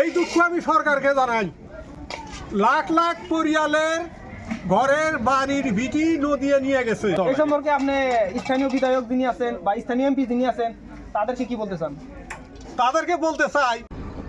এই দুঃখ আমি সরকারকে জানাই। লাখ লাখ পরিয়ালের ঘরের বাড়ির ভিটি নদী নিয়ে গেছে। এই সম্পর্কে আপনি স্থানীয় বিধায়ক যিনি আছেন বা স্থানীয় এমপি যিনি আছেন তাদেরকে কি বলতে চান? তাদেরকে বলতে চাই।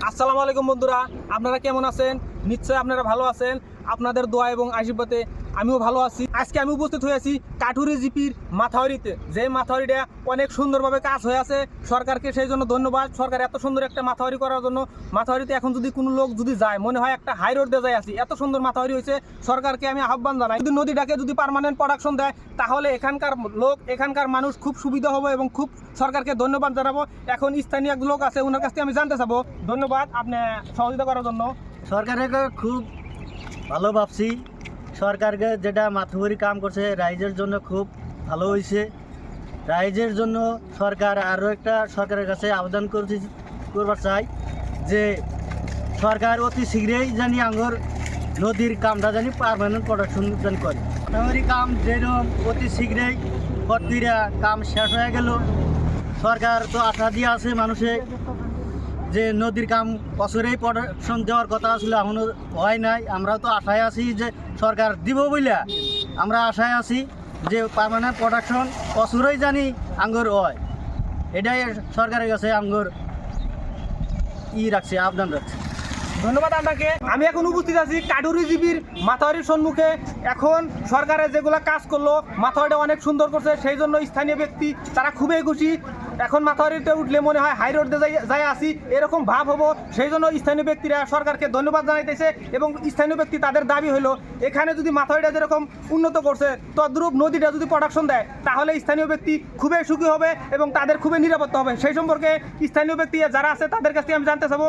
আসসালামু আলাইকুম বন্ধুরা আপনারা কেমন আছেন? নিশ্চয়ই আপনারা ভালো আছেন। আপনাদের দোয়া এবং আশীর্বাদে আমিও ভালো আছি। আজকে আমি উপস্থিত হয়েছি কাঠুরি জিপির মাথাওয়ারিতে। যে মাথাওয়ারিটা অনেক সুন্দরভাবে কাজ হয়ে আছে সরকারকে, সেই জন্য ধন্যবাদ। সরকার এত সুন্দর একটা মাথাওয়ারি করার জন্য মাথাওয়ারিতে এখন যদি কোনো লোক যদি যায়, মনে হয় একটা হাই রোড দিয়ে যায় আছি। এত সুন্দর মাথাওয়ারি হয়েছে। সরকারকে আমি আহ্বান জানাই, যদি নদীটাকে যদি পার্মানেন্ট প্রোডাকশন দেয়, তাহলে এখানকার লোক, এখানকার মানুষ খুব সুবিধা হবে এবং খুব সরকারকে ধন্যবাদ জানাব। এখন স্থানীয় লোক আছে ওনার কাছ থেকে আমি জানতে চাবো। ধন্যবাদ, আপনি সহযোগিতা করার জন্য। সরকারকে খুব ভালো ভাবছি। সরকারকে যেটা মাথুরি কাম করছে, রাইজের জন্য খুব ভালো হয়েছে রাইজের জন্য সরকার আরও একটা সরকারের কাছে আবেদন করছি, করবার চাই যে সরকার অতি শীঘ্রই জানি আঙ্গর নদীর কামটা জানি পারমানেন্ট প্রোডাকশন জানি করে। মাথাউরি কাম যেরকম অতি শীঘ্রই প্রতিটা কাম শেষ হয়ে গেল। সরকার তো আশা দিয়ে আছে মানুষে যে নদীর কাম বছরেই প্রোডাকশন দেওয়ার কথা আসলে এখনও হয় নাই। আমরা তো আশায় আছি যে সরকার দিব বইলা। আমরা আশায় আছি যে পার্মানেন্ট প্রোডাকশন বছরেই জানি আঙ্গুর হয়। এটাই সরকারের কাছে আঙ্গুর ই রাখছে, আবদান রাখছে। ধন্যবাদ আপনাকে আমি এখন উপস্থিত আছি কাডুরি জিবির মাথাওয়ারির সম্মুখে। এখন সরকারের যেগুলো কাজ করল, মাথাওয়ারিটা অনেক সুন্দর করছে, সেই জন্য স্থানীয় ব্যক্তি, তারা খুবই খুশি। এখন মাথাওয়ারিতে উঠলে মনে হয় হাই রোড যাই আসি এরকম ভাব হব। সেই জন্য স্থানীয় ব্যক্তিরা সরকারকে ধন্যবাদ জানাইতেছে এবং স্থানীয় ব্যক্তি তাদের দাবি হলো এখানে যদি মাথাওয়ারিটা যেরকম উন্নত করছে তদ্রূপ নদীটা যদি প্রোডাকশন দেয় তাহলে স্থানীয় ব্যক্তি খুবই সুখী হবে এবং তাদের খুবই নিরাপত্তা হবে। সেই সম্পর্কে স্থানীয় ব্যক্তি যারা আছে তাদের কাছ থেকে আমি জানতে চাবো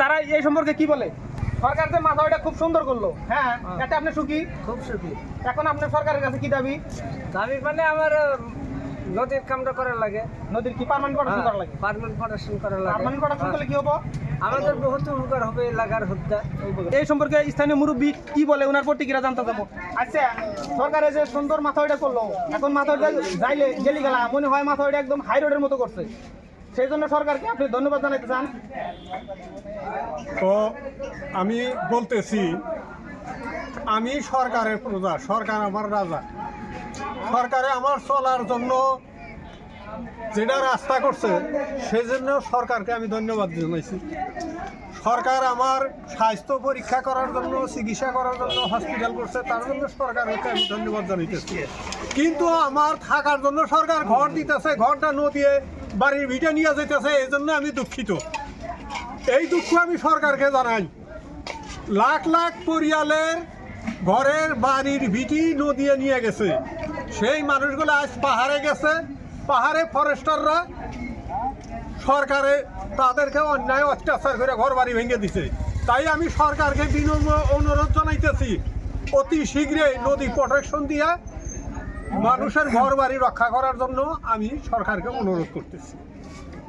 তারা এই সম্পর্কে কি বলে? সরকার যে খুব সুন্দর করল হ্যাঁ। এতে আপনি সুখী? খুব সুখী। এখন আপনার সরকারের কাছে কি দাবি? দাবি মানে আমার নদীর কামটা করার লাগে। নদীর কি পার্মানেন্ট প্রোডাকশন করা লাগে? পারমানেন্ট প্রোডাকশন করার লাগে। পার্মানেন্ট প্রোডাকশন করলে কি হব? আমাদের বহুত উপকার হবে লাগার হত্যা। এই সম্পর্কে স্থানীয় মুরব্বী কি বলে? ওনার প্রতিক্রিয়া জানতে যাব আচ্ছা সরকারে যে সুন্দর মাথাওয়ারিটা করল এখন মাথাওয়ারিটা যাইলে গেলি গেলা মনে হয় মাথাওয়ারিটা একদম হাই রোডের মতো করছে। সেই জন্য সরকারকে আপনি ধন্যবাদ জানাইতে চান। তো আমি বলতেছি আমি সরকারের প্রজা সরকার আমার রাজা। সরকারে আমার চলার জন্য যেটা রাস্তা করছে, সেজন্য সরকারকে আমি ধন্যবাদ জানাইছি। সরকার আমার স্বাস্থ্য পরীক্ষা করার জন্য, চিকিৎসা করার জন্য হসপিটাল করছে, তার জন্য সরকারকে আমি ধন্যবাদ জানাইতেছি। কিন্তু আমার থাকার জন্য সরকার ঘর দিতেছে, ঘরটা নদিয়ে বাড়ির ভিটে নিয়ে যেতেছে এই জন্য আমি দুঃখিত। এই দুঃখ আমি সরকারকে জানাই। লাখ লাখ পরিয়ালের ঘরের বাড়ির ভিটি নদিয়ে নিয়ে গেছে। সেই মানুষগুলো আজ পাহাড়ে গেছে। পাহাড়ে ফরেস্টাররা সরকারে তাদেরকে অন্যায় অত্যাচার করে ঘর বাড়ি ভেঙে দিছে। তাই আমি সরকারকে বিনম্র অনুরোধ জানাইতেছি, অতি শীঘ্রই নদী প্রোটেকশন দিয়া মানুষের ঘর বাড়ি রক্ষা করার জন্য আমি সরকারকে অনুরোধ করতেছি।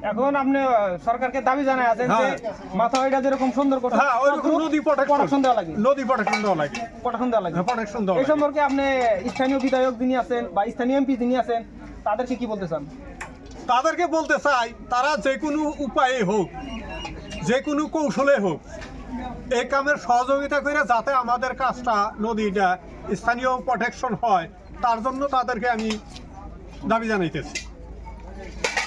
এখন আপনি সরকারকে দাবি জানাই আছেন যে হ্যাঁ। মাথাওয়ারিটা যেরকম সুন্দর করছে হ্যাঁ ওইরকম নদী প্রোটেকশন দেওয়া লাগে। নদী প্রোটেকশন দেওয়া লাগে। প্রোডাকশন দেওয়া লাগে। প্রোটেকশন দেওয়া এই সম্পর্কে আপনি স্থানীয় বিধায়ক যিনি আছেন বা স্থানীয় এমপি যিনি আছেন তাদেরকে কি বলতে চান? তাদেরকে বলতে চাই তারা যে কোনো উপায়ে হোক যে কোনো কৌশলে হোক এই কামের সহযোগিতা করে যাতে আমাদের কাজটা নদীটা স্থানীয় প্রোটেকশন হয় তার জন্য তাদেরকে আমি দাবি জানাইতেছি।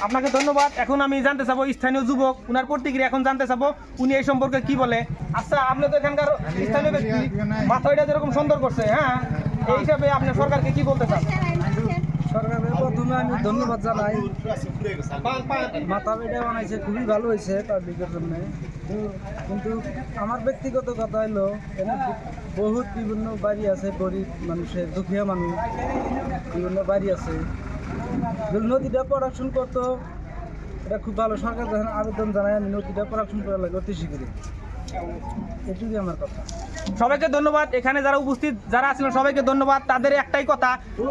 আপনাকে ধন্যবাদ। এখন আমি জানতে চাবো স্থানীয় যুবক উনার প্রতিক্রিয়া এখন জানতে চাবো উনি এই সম্পর্কে কি বলে? আচ্ছা আপনি তো এখানকার স্থানীয় ব্যক্তি মাথাটা যেরকম সুন্দর করছে হ্যাঁ? এই হিসাবে আপনি সরকারকে কি বলতে চান? সরকারের প্রথমে আমি ধন্যবাদ জানাই। মাথা বেটা বানাইছে খুবই ভালো হয়েছে পাবলিকের জন্য। কিন্তু আমার ব্যক্তিগত কথা হলো বহুত বিভিন্ন বাড়ি আছে গরিব মানুষের দুঃখীয়া মানুষ বিভিন্ন বাড়ি আছে। নদীটা প্রোডাকশন করতো, এটা খুব ভালো সরকার যখন আবেদন জানায়, আমি নদীটা প্রোডাকশন করা লাগে অতি শীঘ্রই সবাইকে ধন্যবাদ। এখানে যারা উপস্থিত, যারা আছিলেন সবাইকে ধন্যবাদ। তাদের একটাই কথা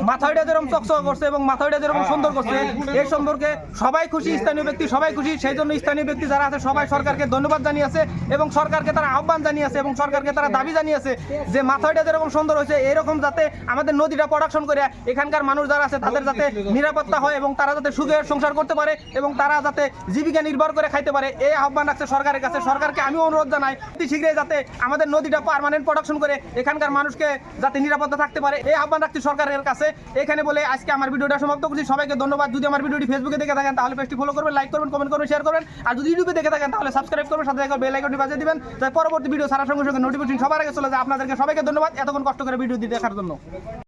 মাথাটা যেরকম চকচক করছে এবং মাথাটা যেরকম সুন্দর করছে এই সম্পর্কে সবাই খুশি, স্থানীয় ব্যক্তি সবাই খুশি। সেই জন্য স্থানীয় ব্যক্তি যারা আছে, সবাই সরকারকে ধন্যবাদ জানিয়েছে এবং সরকারকে তারা আহ্বান জানিয়েছে এবং সরকারকে তারা দাবি জানিয়েছে যে মাথাটা যেরকম সুন্দর হয়েছে, এরকম যাতে আমাদের নদীটা প্রোডাকশন করে, এখানকার মানুষ যারা আছে, তাদের যাতে নিরাপত্তা হয় এবং তারা যাতে সুখে সংসার করতে পারে এবং তারা যাতে জীবিকা নির্ভর করে খাইতে পারে, এই আহ্বান রাখছে সরকারের কাছে। সরকারকে আমি অনুরোধ জানাই নাই অতি শীঘ্রই যাতে আমাদের নদীটা পার্মানেন্ট প্রোডাকশন করে এখানকার মানুষকে যাতে নিরাপত্তা থাকতে পারে। এই আহ্বান রাখছি সরকারের কাছে। এখানে বলে আজকে আমার ভিডিওটা সমাপ্ত করছি। সবাইকে ধন্যবাদ। যদি আমার ভিডিওটি ফেসবুকে দেখে থাকেন, তাহলে পেজটি ফলো করবেন লাইক করবেন কমেন্ট করবেন শেয়ার করবেন। আর যদি ইউটিউবে দেখে থাকেন, তাহলে সাবস্ক্রাইব করবেন, সাথে বেল আইকনটি বাজিয়ে দিবেন। তাই পরবর্তী ভিডিও সারা সঙ্গে সঙ্গে নোটিফিকেশন সবার আগে চলে যায়। আপনাদেরকে সবাইকে ধন্যবাদ। এতক্ষণ কষ্ট করে ভিডিও দিয়ে দেখার জন্য।